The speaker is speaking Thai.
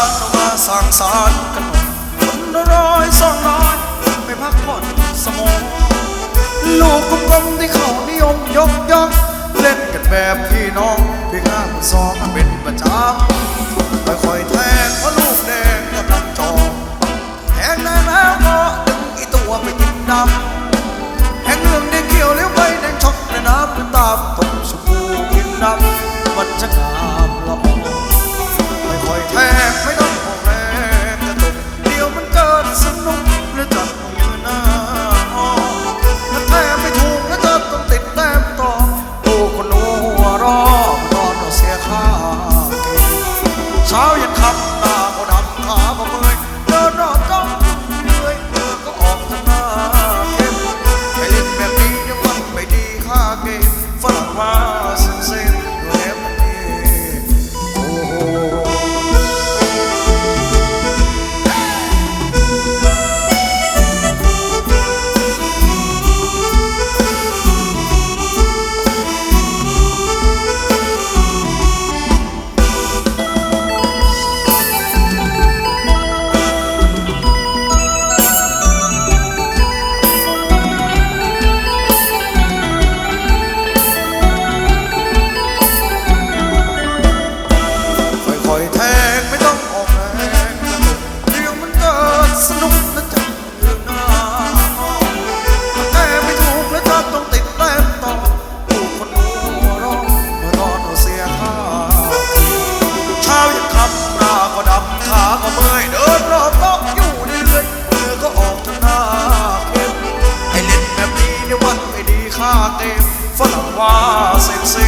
านมาสั่งสารกันหนคนร้อยสองน้อยไปพักผ่อนสมอง ลูกกลมๆที่เขานิยมยกย่องเล่นกันแบบพี่น้องพี่ข้างสองเป็นประจำคอยคอยแทงเพราะลูกแดงกำลังจอแทงนายแล้วก็ดึงอีตัวไปกินดำแทงเรื่องแดงเกี่ยวเลี้ยวไปแดงช็อกในน้ำตามตกชมพูกินดำมันจะงามละอ ค่อยแทงไม่ต้องออกแรงกระตุกเดียวมันเกิดสนุกและจัดมือหน้าอ้อถ้าแทงไม่ถูกแล้วจะต้องติดแต้มต่อโอ้คนหนูหัวรอบนอนเอาเสียค่าเกมเช้ายันค่ำตาก็ดำขาก็เมื่อยเดินรอบจ้องเหนื่อยเธอก็ออกทางหน้าเข้มให้เล่นแบบนี้ยังวันไม่ดีค่าเกมฝรั่งว่า อยแทงไม่ต้องออกแรงกระตุกเดี๋ยวมันเกิดสนุกนะจ๊ะเรื่องหน้าแต่ไม่ถูกแล้วจะต้องติดแต้มต่อผู้คนหัวร้องเมื่อตอนเสียค่าเช้ายันค่ำหน้าก็ดำขาก็เมื่อยเดินรอบโต๊ะอยู่เรื่อยๆมือก็ออกทางหน้าเข้มให้เล่นแบบนี้ในวันไม่ดีค่าเต็มฝรั่งว่าเซม